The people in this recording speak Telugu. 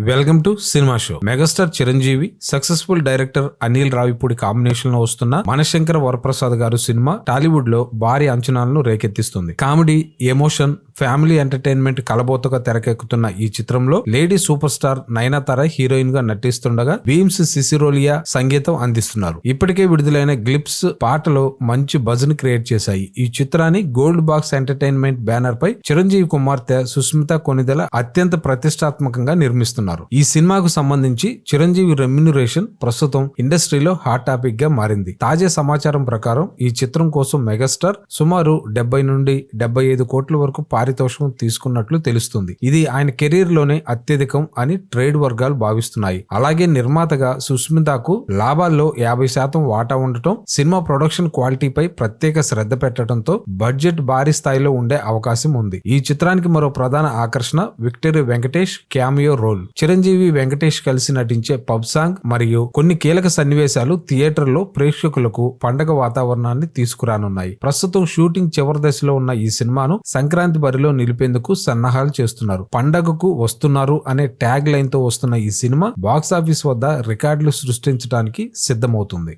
Welcome to cinema show. Megastar Chiranjeevi successful director Anil Ravipudi కాంబినేషన్లో వస్తున్న మనశంకర వరప్రసాద్ గారు సినిమా టాలీవుడ్లో భారీ అంచనాలను రేకెత్తిస్తుంది. కామెడీ ఎమోషన్ ఫ్యామిలీ ఎంటర్టైన్మెంట్ కలబోతగా తెరకెక్కుతున్న ఈ చిత్రంలో లేడీ సూపర్ స్టార్ నయనతార హీరోయిన్గా నటిస్తుండగా భీమ్స్ సిసిరోలియా సంగీతం అందిస్తున్నారు. ఇప్పటికే విడుదలైన గ్లిప్స్ పాటలు మంచి బజ్ని క్రియేట్ చేశాయి. ఈ చిత్రాన్ని గోల్డ్ బాక్స్ ఎంటర్టైన్మెంట్ బ్యానర్ పై చిరంజీవి కుమార్తె సుస్మిత కొనిదెల అత్యంత ప్రతిష్టాత్మకంగా నిర్మిస్తున్నారు. ఈ సినిమాకు సంబంధించి చిరంజీవి రెమ్యునరేషన్ ప్రస్తుతం ఇండస్ట్రీలో హాట్ టాపిక్గా మారింది. తాజా సమాచారం ప్రకారం ఈ చిత్రం కోసం మెగాస్టార్ సుమారు డెబ్బై నుండి డెబ్బై ఐదు కోట్ల వరకు పారితోషికం తీసుకున్నట్లు తెలుస్తుంది. ఇది ఆయన కెరీర్లోనే అత్యధికం అని ట్రేడ్ వర్గాలు భావిస్తున్నాయి. అలాగే నిర్మాతగా సుస్మితకు లాభాల్లో యాభై శాతం వాటా ఉండటం సినిమా ప్రొడక్షన్ క్వాలిటీపై ప్రత్యేక శ్రద్ధ పెట్టడంతో బడ్జెట్ భారీ స్థాయిలో ఉండే అవకాశం ఉంది. ఈ చిత్రానికి మరో ప్రధాన ఆకర్షణ victory Venkatesh cameo role. Chiranjeevi Venkatesh కలిసి నటించే పబ్ సాంగ్ మరియు కొన్ని కీలక సన్నివేశాలు థియేటర్లో ప్రేక్షకులకు పండగ వాతావరణాన్ని తీసుకురానున్నాయి. ప్రస్తుతం షూటింగ్ చివరి దశలో ఉన్న ఈ సినిమాను సంక్రాంతి దారిలో నిలిపేందుకు సన్నాహాలు చేస్తున్నారు. పండగకు వస్తున్నారు అనే ట్యాగ్ లైన్తో వస్తున్న ఈ సినిమా బాక్సాఫీస్ వద్ద రికార్డులు సృష్టించడానికి సిద్ధమవుతుంది.